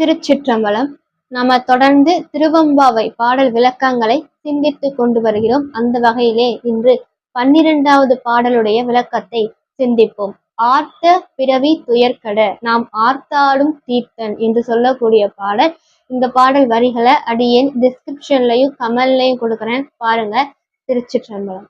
திருச்சிற்றம்பலம். நாம தொடர்ந்து திருவம்பாவை பாடல் விளக்கங்களை சிந்தித்து கொண்டு வருகிறோம். அந்த வகையிலே இன்று பன்னிரெண்டாவது பாடலுடைய விளக்கத்தை சிந்திப்போம். ஆர்த்த பிறவி துயர்கட நாம் ஆர்த்தாடும் தீர்த்தன் என்று சொல்லக்கூடிய பாடல். இந்த பாடல் வரிகளை அடியேன் டிஸ்கிரிப்ஷன்லையும் கமெண்ட்லையும் கொடுக்குறேன். பாருங்க திருச்சிற்றம்பலம்.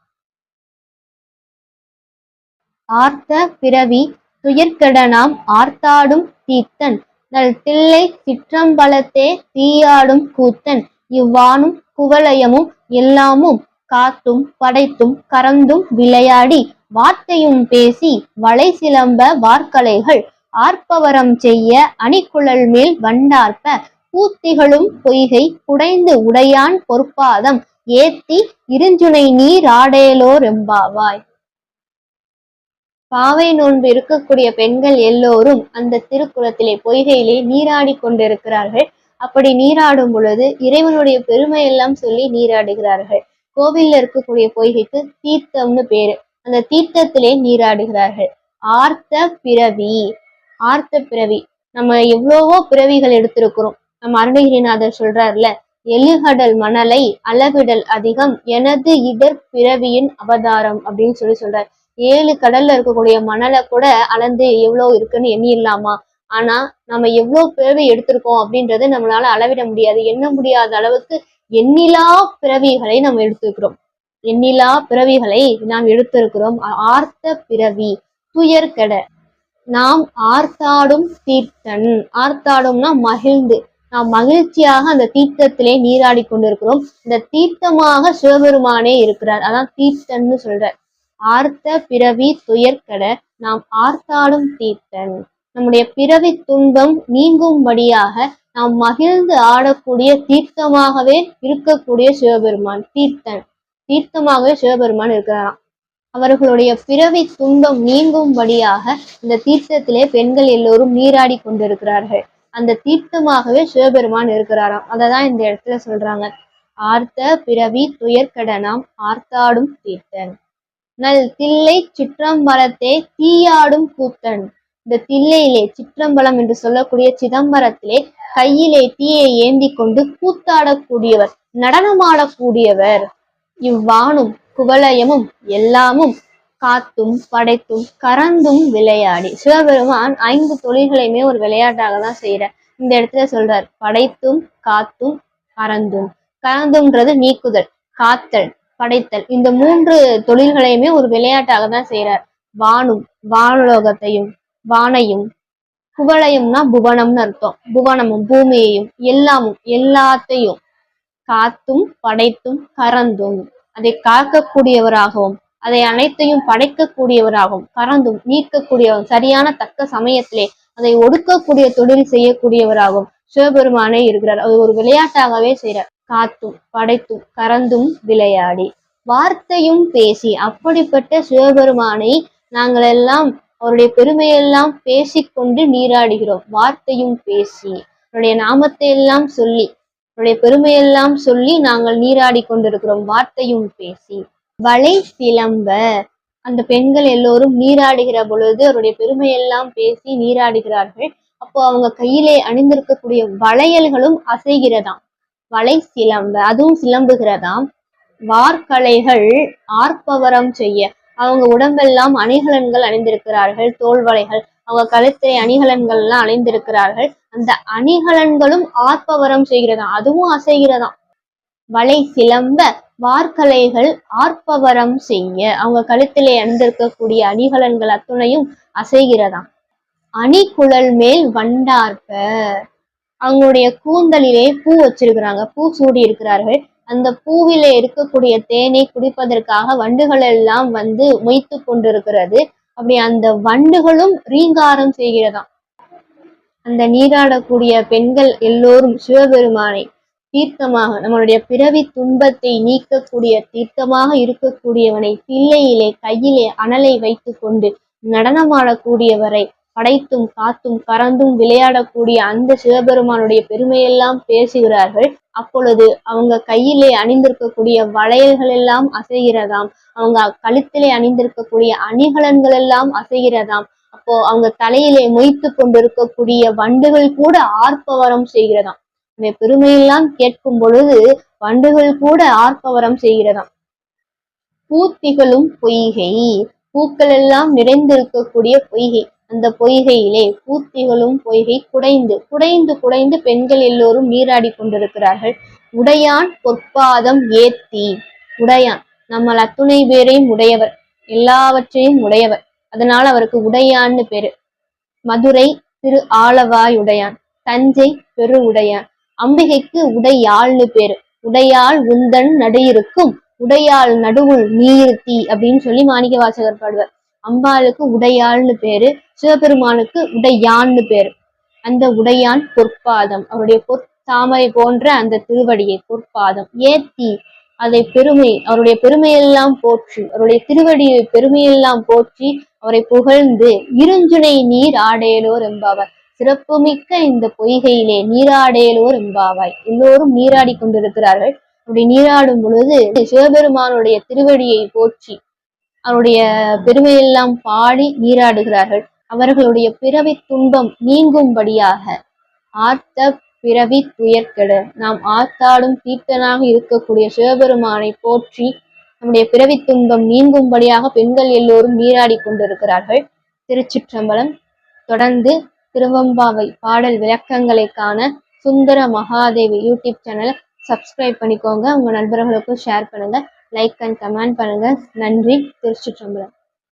ஆர்த்த பிறவி துயர்கட நாம் ஆர்த்தாடும் தீர்த்தன் நல் தில்லை சிற்றம்பலத்தே தீயாடும் கூத்தன். இவ்வானும் குவலயமும் எல்லாமும் காத்தும் படைத்தும் கறந்தும் விளையாடி வார்த்தையும் பேசி வளை சிலம்ப வார்க்கலைகள் ஆர்ப்பவரம் செய்ய அணிக்குழல் மேல் வண்டார்ப்ப. பூத்திகளும் பொய்கை குடைந்து உடையான் பொற்பாதம். ஏத்தி இருஞ்சுனை நீர் ஆடேலோர் ரெம்பாவாய் பாவை நோன்பு இருக்கக்கூடிய பெண்கள் எல்லோரும் அந்த திருக்குளத்திலே பொய்கையிலே நீராடி கொண்டிருக்கிறார்கள். அப்படி நீராடும் பொழுது இறைவனுடைய பெருமை எல்லாம் சொல்லி நீராடுகிறார்கள். கோவில்ல இருக்கக்கூடிய பொய்கைக்கு தீர்த்தம்னு பேரு. அந்த தீர்த்தத்திலே நீராடுகிறார்கள். ஆர்த்த பிறவி. ஆர்த்த பிறவி. நம்ம எவ்வளவோ பிறவிகள் எடுத்திருக்கிறோம். நம்ம அருணகிரிநாதர் சொல்றாருல எழுகடல் மணலை அளவிடல் அதிகம் எனது இடர் பிறவியின் அவதாரம் அப்படின்னு சொல்லி சொல்றாரு. ஏழு கடல்ல இருக்கக்கூடிய மணலை கூட அளந்து எவ்வளவு இருக்குன்னு எண்ணிடலாமா? ஆனா நம்ம எவ்வளவு பிறவி எடுத்திருக்கோம் அப்படின்றது நம்மளால அளவிட முடியாது. எண்ண முடியாத அளவுக்கு எண்ணிலா பிறவிகளை நம்ம எடுத்திருக்கிறோம். எண்ணிலா பிறவிகளை நாம் எடுத்திருக்கிறோம். ஆர்த்த பிறவி துயர் நாம் ஆர்த்தாடும் தீர்த்தன். ஆர்த்தாடும்னா மகிழ்ந்து. நாம் மகிழ்ச்சியாக அந்த தீர்த்தத்திலே நீராடி கொண்டிருக்கிறோம். இந்த தீர்த்தமாக சிவபெருமானே இருக்கிறார். அதான் தீர்த்தன்னு சொல்ற ஆர்த்த பிறவி துயர்கட நாம் ஆர்த்தாடும் தீர்த்தன். நம்முடைய பிறவி துன்பம் நீங்கும்படியாக நாம் மகிழ்ந்து ஆடக்கூடிய தீர்த்தமாகவே இருக்கக்கூடிய சிவபெருமான் தீர்த்தன். தீர்த்தமாகவே சிவபெருமான் இருக்கிறாராம். அவர்களுடைய பிறவி துன்பம் நீங்கும்படியாக இந்த தீர்த்தத்திலே பெண்கள் எல்லோரும் நீராடி கொண்டிருக்கிறார்கள். அந்த தீர்த்தமாகவே சிவபெருமான் இருக்கிறாராம். அததான் இந்த இடத்துல சொல்றாங்க. ஆர்த்த பிறவி துயர்கடனாம் ஆர்த்தாடும் தீர்த்தன். நல் தில்லை சிற்றம்பலத்தே தீயாடும் கூத்தன். இந்த தில்லையிலே சிற்றம்பலம் என்று சொல்லக்கூடிய சிதம்பரத்திலே கையிலே தீயை ஏந்தி கொண்டு கூத்தாடக்கூடியவர் நடனமாடக்கூடியவர். இவ்வானும் குவலயமும் எல்லாமும் காத்தும் படைத்தும் கறந்தும் விளையாடி. சிவபெருமான் ஐந்து தொழில்களையுமே ஒரு விளையாட்டாக தான் செய்யற இந்த இடத்துல சொல்றார் படைத்தும் காத்தும் கறந்தும். கறந்தும்ன்றது நீக்குதல் காத்தல். படைத்தல். இந்த மூன்று தொழில்களையுமே ஒரு விளையாட்டாக தான் செய்யறார் வானும் வானுலோகத்தையும் வானையும் குவளையும்னா புவனம்னு அர்த்தம். புவனமும் பூமியையும் எல்லாமும் எல்லாத்தையும் காத்தும் படைத்தும் கறந்தும். அதை காக்கக்கூடியவராகவும் அதை அனைத்தையும் படைக்கக்கூடியவராகவும் கறந்தும் நீக்கக்கூடியவன் சரியான தக்க சமயத்திலே அதை ஒடுக்கக்கூடிய தொழில் செய்யக்கூடியவராகவும் சிவபெருமானே இருக்கிறார். அது ஒரு விளையாட்டாகவே செய்கிறார் காத்தும் படைத்தும் கறந்தும் விளையாடி. வார்த்தையும் பேசி அப்படிப்பட்ட சிவபெருமானை நாங்கள் எல்லாம் அவருடைய பெருமையெல்லாம் பேசிக்கொண்டு நீராடுகிறோம். வார்த்தையும் பேசி அவருடைய நாமத்தை எல்லாம் சொல்லி அவருடைய பெருமையெல்லாம் சொல்லி நாங்கள் நீராடி கொண்டிருக்கிறோம். வார்த்தையும் பேசி. வலை சிலம்ப அந்த பெண்கள் எல்லோரும் நீராடுகிற பொழுது அவருடைய பெருமையெல்லாம் பேசி நீராடுகிறார்கள். அப்போ அவங்க கையிலே அணிந்திருக்கக்கூடிய வளையல்களும் அசைகிறதாம். வலை சிலம்ப அதுவும் சிலம்புகிறதாம். வார்கலைகள் ஆர்ப்பவரம் செய்ய அவங்க உடம்பெல்லாம் அணிகலன்கள் அணிந்திருக்கிறார்கள் தோல்வளைகள் அவங்க கழுத்தை அணிகலன்கள் எல்லாம் அணிந்திருக்கிறார்கள். அந்த அணிகலன்களும் ஆர்ப்பவரம் செய்கிறதாம் அதுவும் அசைகிறதாம். வலை சிலம்ப வார்கலைகள் ஆர்ப்பவரம் செய்ய அவங்க கழுத்திலே அணிந்திருக்கக்கூடிய அணிகலன்கள் அத்துணையும் அசைகிறதாம். அணிகுழல் மேல் வண்டார்ப்ப அவங்களுடைய கூந்தலிலே பூ வச்சிருக்கிறாங்க. பூ சூடி இருக்கிறார்கள். அந்த பூவில இருக்கக்கூடிய தேனை குடிப்பதற்காக வண்டுகள் எல்லாம் வந்து மொய்த்து கொண்டிருக்கிறது. அப்படி அந்த வண்டுகளும் ரீங்காரம் செய்கிறதாம். அந்த நீராடக்கூடிய பெண்கள் எல்லோரும் சிவபெருமானை தீர்த்தமாக நம்மளுடைய பிறவி துன்பத்தை நீக்கக்கூடிய தீர்த்தமாக இருக்கக்கூடியவனை தில்லையிலே கையிலே அனலை வைத்து கொண்டு நடனமாடக்கூடியவரை படைத்தும் காத்தும் கறந்தும் விளையாடக்கூடிய அந்த சிவபெருமானுடைய பெருமையெல்லாம் பேசுகிறார்கள். அப்பொழுது அவங்க கையிலே அணிந்திருக்கக்கூடிய வளையல்கள் எல்லாம் அசைகிறதாம். அவங்க கழுத்திலே அணிந்திருக்கக்கூடிய அணிகலன்கள் எல்லாம் அசைகிறதாம். அப்போ அவங்க தலையிலே மொய்த்து கொண்டிருக்கக்கூடிய வண்டுகள் கூட ஆர்ப்பவரம் செய்கிறதாம். இந்த பெருமையெல்லாம் கேட்கும் பொழுது வண்டுகள் கூட ஆர்ப்பவரம் செய்கிறதாம். பூத்திகளும் பொய்கை. பூக்கள் எல்லாம் நிறைந்திருக்கக்கூடிய பொய்கை. அந்த பொய்கையிலே பூத்திகளும் பொய்கை குடைந்து குடைந்து குடைந்து பெண்கள் எல்லோரும் நீராடி கொண்டிருக்கிறார்கள். உடையான் பொற்பாதம் ஏத்தி. உடையான் நம்ம அத்துணை பேரையும் உடையவர் எல்லாவற்றையும் உடையவர். அதனால அவருக்கு உடையான்னு பேரு. மதுரை திரு ஆலவாய் உடையான் தஞ்சை பெரு உடையான். அம்பிகைக்கு உடையாள்னு பேரு. உடையாள் உந்தன் நடு இருக்கும் உடையாள் நடுவுள் நீர்த்தி அப்படின்னு சொல்லி மாணிக்க வாசகர் பாடுவார். அம்பாளுக்கு உடையாள்னு பேரு சிவபெருமானுக்கு உடையான்னு பேரு. அந்த உடையான் பொற்பாதம். அவருடைய பொற்தாமரை போன்ற அந்த திருவடியை பொற்பாதம். ஏத்தி அதை பெருமை அவருடைய பெருமையெல்லாம் போற்றி அவருடைய திருவடியை பெருமையெல்லாம் போற்றி அவரை புகழ்ந்து இருஞ்சுனை நீர் ஆடையலோர் என்பாவாய். சிறப்புமிக்க இந்த பொய்கையிலே நீராடையலோர் என்பாவாய். எல்லோரும் நீராடி கொண்டிருக்கிறார்கள். அப்படி நீராடும் பொழுது சிவபெருமானுடைய திருவடியை போற்றி அவருடைய பெருமையெல்லாம் பாடி நீராடுகிறார்கள். அவர்களுடைய பிறவி துன்பம் நீங்கும்படியாக ஆர்த்த பிறவி துயர்கெடு. நாம் ஆத்தாடும் தீர்த்தனாக இருக்கக்கூடிய சிவபெருமானை போற்றி நம்முடைய பிறவி துன்பம் நீங்கும்படியாக பெண்கள் எல்லோரும் நீராடி கொண்டிருக்கிறார்கள். திருச்சிற்றம்பலம் தொடர்ந்து திருவம்பாவை பாடல் விளக்கங்களை காண சுந்தர மகாதேவி யூடியூப் சேனலை சப்ஸ்கிரைப் பண்ணிக்கோங்க. உங்க நண்பர்களுக்கும் ஷேர் பண்ணுங்க. லைக் அண்ட் கமெண்ட் பண்ணுங்கள் நன்றி. திருச்சிற்றம்பலம்.